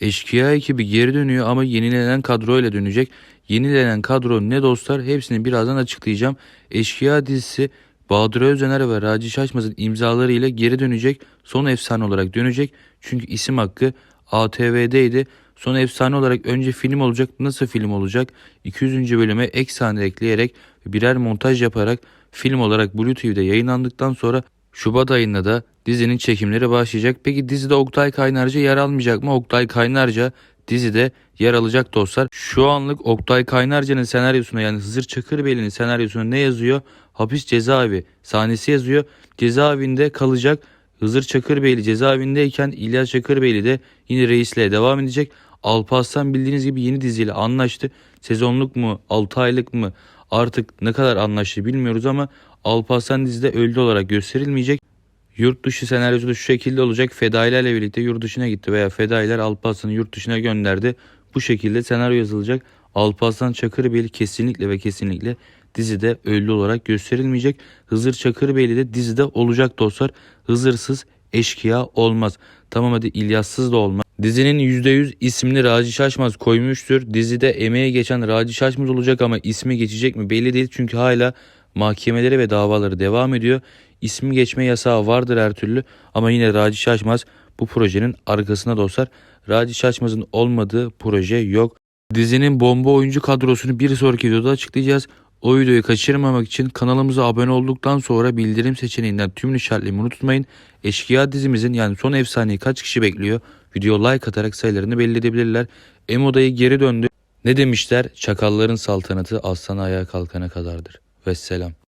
Eşkıya ekibi geri dönüyor ama yenilenen kadroyla dönecek. Yenilenen kadro ne dostlar hepsini birazdan açıklayacağım. Eşkıya dizisi Bahadır Özener ve Raci Şaşmaz'ın imzaları ile geri dönecek. Son efsane olarak dönecek. Çünkü isim hakkı ATV'deydi. Son efsane olarak önce film olacak. Nasıl film olacak? 200. bölüme ek sahne ekleyerek birer montaj yaparak film olarak Blue TV'de yayınlandıktan sonra Şubat ayında da dizinin çekimleri başlayacak. Peki dizide Oktay Kaynarca yer almayacak mı? Oktay Kaynarca dizide yer alacak dostlar. Şu anlık Oktay Kaynarca'nın senaryosuna yani Hızır Çakırbeyli'nin senaryosuna ne yazıyor? Hapis cezaevi sahnesi yazıyor. Cezaevinde kalacak. Hızır Çakırbeyli cezaevindeyken İlyas Çakırbeyli de yine reisliğe devam edecek. Alparslan bildiğiniz gibi yeni diziyle anlaştı. Sezonluk mu 6 aylık mı artık ne kadar anlaştı bilmiyoruz ama Alparslan dizide öldü olarak gösterilmeyecek. Yurt dışı senaryosu da şu şekilde olacak. Fedailerle birlikte yurt dışına gitti veya Fedailer Alparslan'ı yurt dışına gönderdi. Bu şekilde senaryo yazılacak. Alparslan Çakırbeyli kesinlikle ve kesinlikle dizide ölü olarak gösterilmeyecek. Hızır Çakırbeyli de dizide olacak dostlar. Hızırsız eşkıya olmaz. Tamam hadi İlyassız da olmaz. Dizinin %100 ismini Raci Şaşmaz koymuştur. Dizide emeğe geçen Raci Şaşmaz olacak ama ismi geçecek mi belli değil. Çünkü hala mahkemeleri ve davaları devam ediyor. İsmi geçme yasağı vardır her türlü ama yine Raci Şaşmaz bu projenin arkasında dostlar. Raci Şaşmaz'ın olmadığı proje yok. Dizinin bomba oyuncu kadrosunu bir sonraki videoda açıklayacağız. O videoyu kaçırmamak için kanalımıza abone olduktan sonra bildirim seçeneğinden tümünü işaretlemeyi unutmayın. Eşkıya dizimizin yani son efsaneyi kaç kişi bekliyor? Video like atarak sayılarını belli edebilirler. Emoda'yı geri döndü. Ne demişler? Çakalların saltanatı aslan ayağa kalkana kadardır. Vesselam.